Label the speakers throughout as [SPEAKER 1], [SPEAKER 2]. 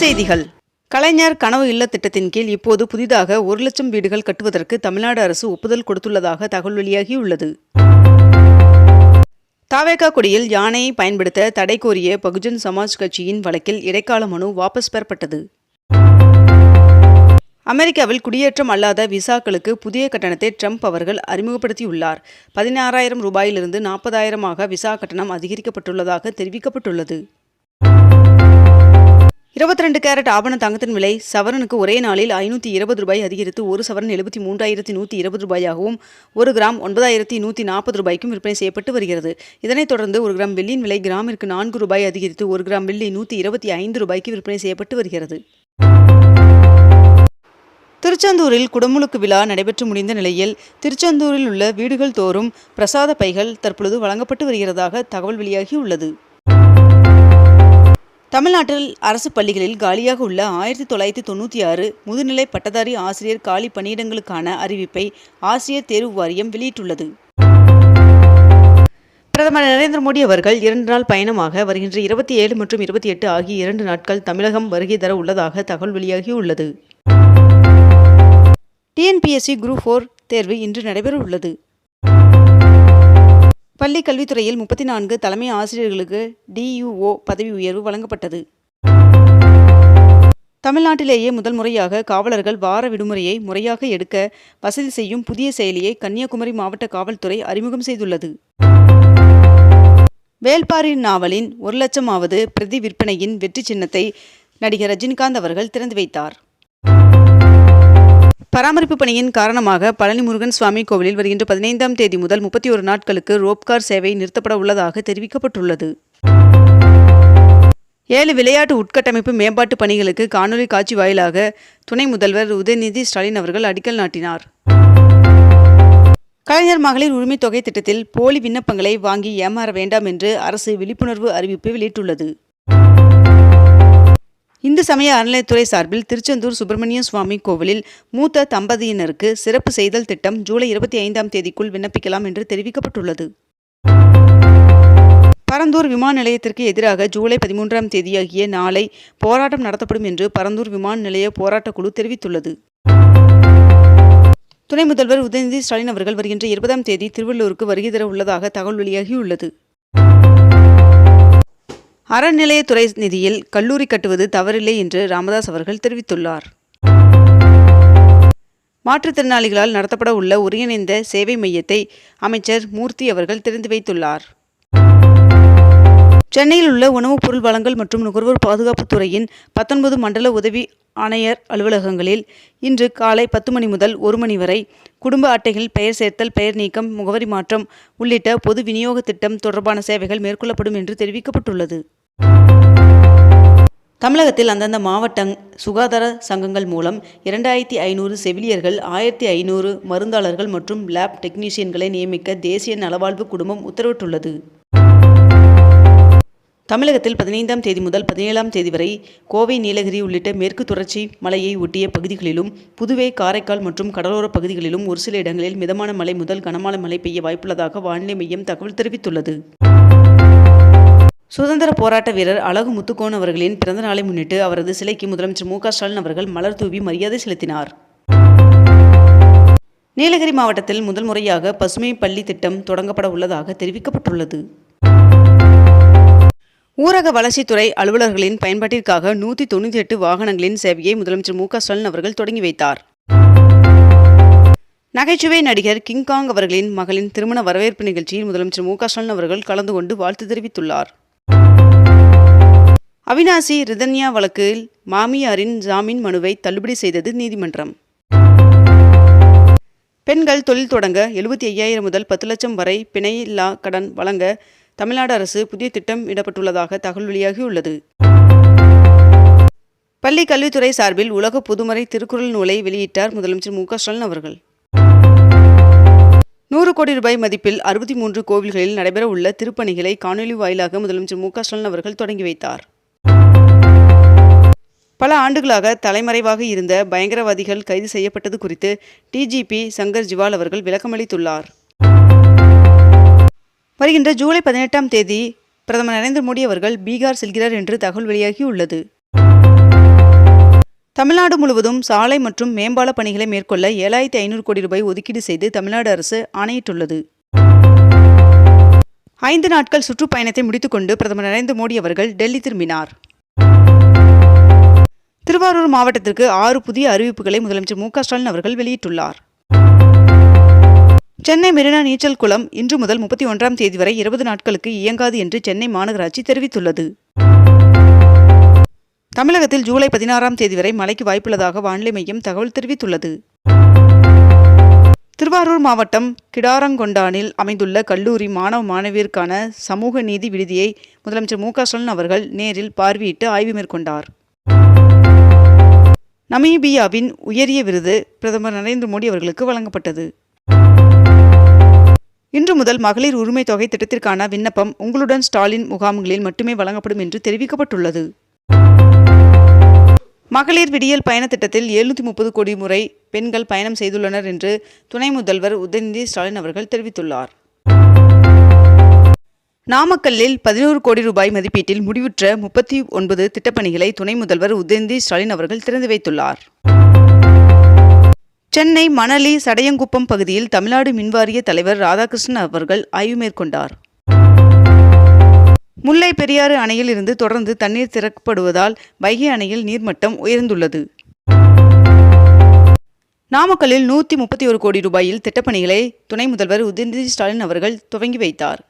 [SPEAKER 1] செய்திகள். கலைஞர் கனவு இல்ல திட்டத்தின் கீழ் இப்போது புதிதாக ஒரு லட்சம் வீடுகள் கட்டுவதற்கு தமிழ்நாடு அரசு ஒப்புதல் கொடுத்துள்ளதாக தகவல் வெளியாகியுள்ளது. தாவேகா கொடியில் யானையை பயன்படுத்த தடை கோரிய பகுஜன் சமாஜ் கட்சியின் வழக்கில் இடைக்கால மனு வாபஸ் பெறப்பட்டது. அமெரிக்காவில் குடியேற்றம் அல்லாத விசாக்களுக்கு புதிய கட்டணத்தை ட்ரம்ப் அவர்கள் அறிமுகப்படுத்தியுள்ளார். பதினாறாயிரம் ரூபாயிலிருந்து நாற்பதாயிரமாக விசா கட்டணம் அதிகரிக்கப்பட்டுள்ளதாக தெரிவிக்கப்பட்டுள்ளது. இருபத்தி ரெண்டு கேரட் ஆபண தங்கத்தின் விலை சவரனுக்கு ஒரே நாளில் ஐநூற்றி இருபது ரூபாய் அதிகரித்து ஒரு சவரன் எழுபத்தி மூன்றாயிரத்தி நூற்றி இருபது ரூபாயாகவும் ஒரு கிராம் ஒன்பதாயிரத்தி நூற்றி நாற்பது ரூபாய்க்கும் விற்பனை செய்யப்பட்டு வருகிறது. இதனைத் தொடர்ந்து ஒரு கிராம் வெள்ளியின் விலை கிராமிற்கு நான்கு ரூபாய் அதிகரித்து ஒரு கிராம் வெள்ளி நூற்றி இருபத்தி ஐந்து ரூபாய்க்கு விற்பனை செய்யப்பட்டு வருகிறது. திருச்செந்தூரில் குடமுழுக்கு விழா நடைபெற்று முடிந்த நிலையில் திருச்செந்தூரில் உள்ள வீடுகள் தோறும் பிரசாத பைகள் தற்பொழுது வழங்கப்பட்டு வருகிறதாக தகவல் வெளியாகியுள்ளது. தமிழ்நாட்டில் அரசு பள்ளிகளில் காலியாக உள்ள ஆயிரத்தி தொள்ளாயிரத்தி தொண்ணூற்றி ஆறு முதுநிலை பட்டதாரி ஆசிரியர் காலி பணியிடங்களுக்கான அறிவிப்பை ஆசிரியர் தேர்வு வாரியம் வெளியிட்டுள்ளது. பிரதமர் நரேந்திர மோடி அவர்கள் இரண்டு நாள் பயணமாக வருகின்ற இருபத்தி ஏழு மற்றும் இருபத்தி எட்டு ஆகிய இரண்டு நாட்கள் தமிழகம் வருகை தர உள்ளதாக தகவல் வெளியாகியுள்ளது. டிஎன்பிஎஸ்சி குரூப் ஃபோர் தேர்வு இன்று நடைபெற உள்ளது பள்ளி கல்வித்துறையில் முப்பத்தி நான்கு தலைமை ஆசிரியர்களுக்கு டியூஓ பதவி உயர்வு வழங்கப்பட்டது. தமிழ்நாட்டிலேயே முதல் முறையாக காவலர்கள் வார விடுமுறையை முறையாக எடுக்க வசதி செய்யும் புதிய செயலியை கன்னியாகுமரி மாவட்ட காவல்துறை அறிமுகம் செய்துள்ளது. வேல்பாரி நாவலின் ஒரு லட்சமாவது பிரதி விற்பனையின் வெற்றி சின்னத்தை நடிகர் ரஜினிகாந்த் அவர்கள் திறந்து வைத்தார். பராமரிப்பு பணியின் காரணமாக பழனி முருகன் சுவாமி கோவிலில் வருகின்ற பதினைந்தாம் தேதி முதல் முப்பத்தி ஒரு நாட்களுக்கு ரோப்கார் சேவை நிறுத்தப்பட உள்ளதாக தெரிவிக்கப்பட்டுள்ளது. ஏழு விளையாட்டு உட்கட்டமைப்பு மேம்பாட்டு பணிகளுக்கு காணொலி காட்சி வாயிலாக துணை முதல்வர் உதயநிதி ஸ்டாலின் அவர்கள் அடிக்கல் நாட்டினார். கலைஞர் மகளிர் உரிமைத் தொகை திட்டத்தில் போலி விண்ணப்பங்களை வாங்கி ஏமாற வேண்டாம் என்று அரசு விழிப்புணர்வு அறிவிப்பு வெளியிட்டுள்ளது. இந்து சமய அறநிலையத்துறை சார்பில் திருச்செந்தூர் சுப்பிரமணிய சுவாமி கோவிலில் மூத்த தம்பதியினருக்கு சிறப்பு செய்தல் திட்டம் ஜூலை இருபத்தி ஐந்தாம் தேதிக்குள் விண்ணப்பிக்கலாம் என்று தெரிவிக்கப்பட்டுள்ளது. பரந்தூர் விமான நிலையத்திற்கு எதிராக ஜூலை பதிமூன்றாம் தேதியாகிய நாளை போராட்டம் நடத்தப்படும் என்று பரந்தூர் விமான நிலைய போராட்டக் குழு தெரிவித்துள்ளது. துணை முதல்வர் உதயநிதி ஸ்டாலின் அவர்கள் வருகின்ற இருபதாம் தேதி திருவள்ளூருக்கு வருகை தர உள்ளதாக தகவல் வெளியாகியுள்ளது. அறநிலையத்துறை நிதியில் கல்லூரி கட்டுவது தவறில்லை என்று ராமதாஸ் அவர்கள் தெரிவித்துள்ளார். மாற்றுத்திறனாளிகளால் நடத்தப்பட உள்ள ஒருங்கிணைந்த சேவை மையத்தை அமைச்சர் மூர்த்தி அவர்கள் திறந்து வைத்துள்ளார். சென்னையில் உள்ள உணவுப் பொருள் வழங்கல் மற்றும் நுகர்வோர் பாதுகாப்புத் துறையின் பத்தொன்பது மண்டல உதவி ஆணையர் அலுவலகங்களில் இன்று காலை பத்து மணி முதல் ஒரு மணி வரை குடும்ப அட்டைகள் பெயர் சேர்த்தல் பெயர் நீக்கம் முகவரி மாற்றம் உள்ளிட்ட பொது விநியோக திட்டம் தொடர்பான சேவைகள் மேற்கொள்ளப்படும் என்று தெரிவிக்கப்பட்டுள்ளது. தமிழகத்தில் அந்தந்த மாவட்ட சுகாதார சங்கங்கள் மூலம் இரண்டாயிரத்தி ஐநூறு செவிலியர்கள் ஆயிரத்தி ஐநூறு மருந்தாளர்கள் மற்றும் லேப் டெக்னீஷியன்களை நியமிக்க தேசிய நலவாழ்வு குடும்பம் உத்தரவிட்டுள்ளது. தமிழகத்தில் பதினைந்தாம் தேதி முதல் பதினேழாம் தேதி வரை கோவை நீலகிரி உள்ளிட்ட மேற்கு தொடர்ச்சி மலையை ஒட்டிய பகுதிகளிலும் புதுவை காரைக்கால் மற்றும் கடலோரப் பகுதிகளிலும் ஒரு சில இடங்களில் மிதமான மழை முதல் கனமான மழை பெய்ய வாய்ப்புள்ளதாக வானிலை மையம் தகவல் தெரிவித்துள்ளது. சுதந்திர போராட்ட வீரர் அழகு முத்துக்கோன் அவர்களின் பிறந்த நாளை முன்னிட்டு அவரது சிலைக்கு முதலமைச்சர் மு ஸ்டாலின் அவர்கள் மலர் தூவி மரியாதை செலுத்தினார். நீலகிரி மாவட்டத்தில் முதல் முறையாக பசுமை பள்ளி திட்டம் தொடங்கப்பட உள்ளதாக தெரிவிக்கப்பட்டுள்ளது. ஊரக வளர்ச்சித்துறை அலுவலர்களின் பயன்பாட்டிற்காக நூற்றி தொண்ணூற்றி எட்டு வாகனங்களின் சேவையை முதலமைச்சர் மு ஸ்டாலின் அவர்கள் தொடங்கி வைத்தார். நகைச்சுவை நடிகர் கிங்காங் அவர்களின் மகளின் திருமண வரவேற்பு நிகழ்ச்சியில் முதலமைச்சர் மு ஸ்டாலின் அவர்கள் கலந்து கொண்டு வாழ்த்து தெரிவித்துள்ளார். அவினாசி ரிதன்யா வழக்கில் மாமியாரின் ஜாமீன் மனுவை தள்ளுபடி செய்தது நீதிமன்றம். பெண்கள் தொழில் தொடங்க எழுபத்தி ஐயாயிரம் முதல் பத்து லட்சம் வரை பிணையில்லா கடன் வழங்க தமிழ்நாடு அரசு புதிய திட்டம் இடப்பட்டுள்ளதாக தகவல் வெளியாகியுள்ளது. பள்ளி கல்வித்துறை சார்பில் உலக புதுமறை திருக்குறள் நூலை வெளியிட்டார் முதலமைச்சர் மு க ஸ்டாலின் அவர்கள். நூறு கோடி ரூபாய் மதிப்பில் அறுபத்தி மூன்று கோவில்களில் நடைபெற உள்ள திருப்பணிகளை காணொலி வாயிலாக முதலமைச்சர் மு க ஸ்டாலின் அவர்கள் தொடங்கி வைத்தார். பல ஆண்டுகளாக தலைமறைவாக இருந்த பயங்கரவாதிகள் கைது செய்யப்பட்டது குறித்து டிஜிபி சங்கர் ஜிவால் அவர்கள் விளக்கமளித்துள்ளார். வருகின்ற ஜூலை பதினெட்டாம் தேதி பிரதமர் நரேந்திர மோடி அவர்கள் பீகார் செல்கிறார் என்று தகவல் வெளியாகியுள்ளது. தமிழ்நாடு முழுவதும் சாலை மற்றும் மேம்பால பணிகளை மேற்கொள்ள ஏழாயிரத்தி ஐநூறு கோடி ரூபாய் ஒதுக்கீடு செய்து தமிழ்நாடு அரசு ஆணையிட்டுள்ளது. ஐந்து நாட்கள் சுற்றுப்பயணத்தை முடித்துக்கொண்டு பிரதமர் நரேந்திர மோடி அவர்கள் டெல்லி திரும்பினார். திருவாரூர் மாவட்டத்திற்கு ஆறு புதிய அறிவிப்புகளை முதலமைச்சர் மு ஸ்டாலின் அவர்கள் வெளியிட்டுள்ளார். சென்னை மெரினா நீச்சல் குளம் இன்று முதல் முப்பத்தி ஒன்றாம் தேதி வரை இருபது நாட்களுக்கு இயங்காது என்று சென்னை மாநகராட்சி தெரிவித்துள்ளது. தமிழகத்தில் ஜூலை பதினாறாம் தேதி வரை மழைக்கு வாய்ப்புள்ளதாக வானிலை மையம் தகவல் தெரிவித்துள்ளது. திருவாரூர் மாவட்டம் கிடாரங்கொண்டானில் அமைந்துள்ள கல்லூரி மாணவ மாணவியருக்கான சமூக நீதி விடுதியை முதலமைச்சர் மு ஸ்டாலின் அவர்கள் நேரில் பார்வையிட்டு ஆய்வு மேற்கொண்டார். நமீபியாவின் உயரிய விருது பிரதமர் நரேந்திர மோடி அவர்களுக்கு வழங்கப்பட்டது. இன்று முதல் மகளிர் உரிமை தொகை திட்டத்திற்கான விண்ணப்பம் உங்களுடன் ஸ்டாலின் முகாம்களில் மட்டுமே வழங்கப்படும் என்று தெரிவிக்கப்பட்டுள்ளது. மகளிர் விடியல் பயண திட்டத்தில் எழுநூற்றி முப்பது கோடி முறை பெண்கள் பயணம் செய்துள்ளனர் என்று துணை முதல்வர் உதயநிதி ஸ்டாலின் அவர்கள் தெரிவித்துள்ளார். நாமக்கல்லில் பதினோரு கோடி ரூபாய் மதிப்பீட்டில் முடிவுற்ற முப்பத்தி ஒன்பது திட்டப்பணிகளை துணை முதல்வர் உதயநிதி ஸ்டாலின் அவர்கள் திறந்து வைத்துள்ளார். சென்னை மணலி சடையங்குப்பம் பகுதியில் தமிழ்நாடு மின்வாரிய தலைவர் ராதாகிருஷ்ணன் அவர்கள் ஆய்வு மேற்கொண்டார். முல்லை பெரியாறு அணையில் இருந்து தொடர்ந்து தண்ணீர் திறக்கப்படுவதால் வைகை அணையில் நீர்மட்டம் உயர்ந்துள்ளது. நாமக்கல்லில் நூற்றி முப்பத்தி ஒரு கோடி ரூபாயில் திட்டப்பணிகளை துணை முதல்வர் உதயநிதி ஸ்டாலின் அவர்கள் துவங்கி வைத்தார்.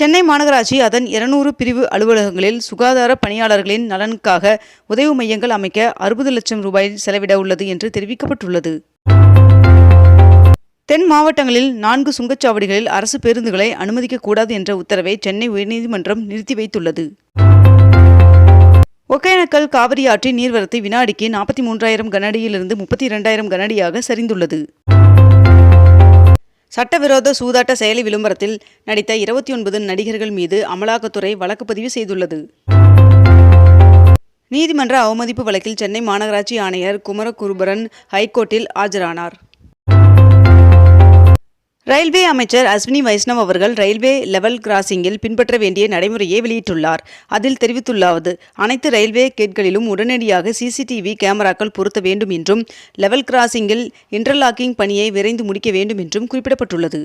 [SPEAKER 1] சென்னை மாநகராட்சி அதன் இருநூறு பிரிவு அலுவலகங்களில் சுகாதார பணியாளர்களின் நலனுக்காக உதவி மையங்கள் அமைக்க அறுபது லட்சம் ரூபாய் செலவிட உள்ளது என்று தெரிவிக்கப்பட்டுள்ளது. தென் மாவட்டங்களில் நான்கு சுங்கச்சாவடிகளில் அரசு பேருந்துகளை அனுமதிக்கக்கூடாது என்ற உத்தரவை சென்னை உயர்நீதிமன்றம் நிறுத்தி வைத்துள்ளது. ஒகேனக்கல் காவிரி ஆற்றின் நீர்வரத்து வினாடிக்கு நாற்பத்தி மூன்றாயிரம் கனஅடியிலிருந்து முப்பத்தி இரண்டாயிரம் கனஅடியாக சரிந்துள்ளது. சட்டவிரோத சூதாட்ட செயலி விளம்பரத்தில் நடித்த இருபத்தி ஒன்பது நடிகர்கள் மீது அமலாக்கத்துறை வழக்கு பதிவு செய்துள்ளது. நீதிமன்ற அவமதிப்பு வழக்கில் சென்னை மாநகராட்சி ஆணையர் குமரகுருபரன் ஹைகோர்ட்டில் ஆஜரானார். ரயில்வே அமைச்சர் அஸ்வினி வைஷ்ணவ் அவர்கள் ரயில்வே லெவல் கிராசிங்கில் பின்பற்ற வேண்டிய நடைமுறையை வெளியிட்டுள்ளார். அதில் தெரிவித்துள்ளாவது அனைத்து ரயில்வே கேட்களிலும் உடனடியாக சிசிடிவி கேமராக்கள் பொருத்த வேண்டும் என்றும் லெவல் கிராசிங்கில் இன்டர்லாக்கிங் பணியை விரைந்து முடிக்க வேண்டும் என்றும் குறிப்பிடப்பட்டுள்ளது.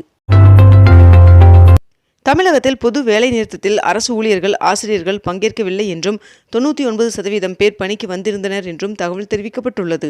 [SPEAKER 1] தமிழகத்தில் பொது வேலை நிறுத்தத்தில் அரசு ஊழியர்கள் ஆசிரியர்கள் பங்கேற்கவில்லை என்றும் தொண்ணூற்றி ஒன்பது சதவீதம் பேர் பணிக்கு வந்திருந்தனர் என்றும் தகவல் தெரிவிக்கப்பட்டுள்ளது.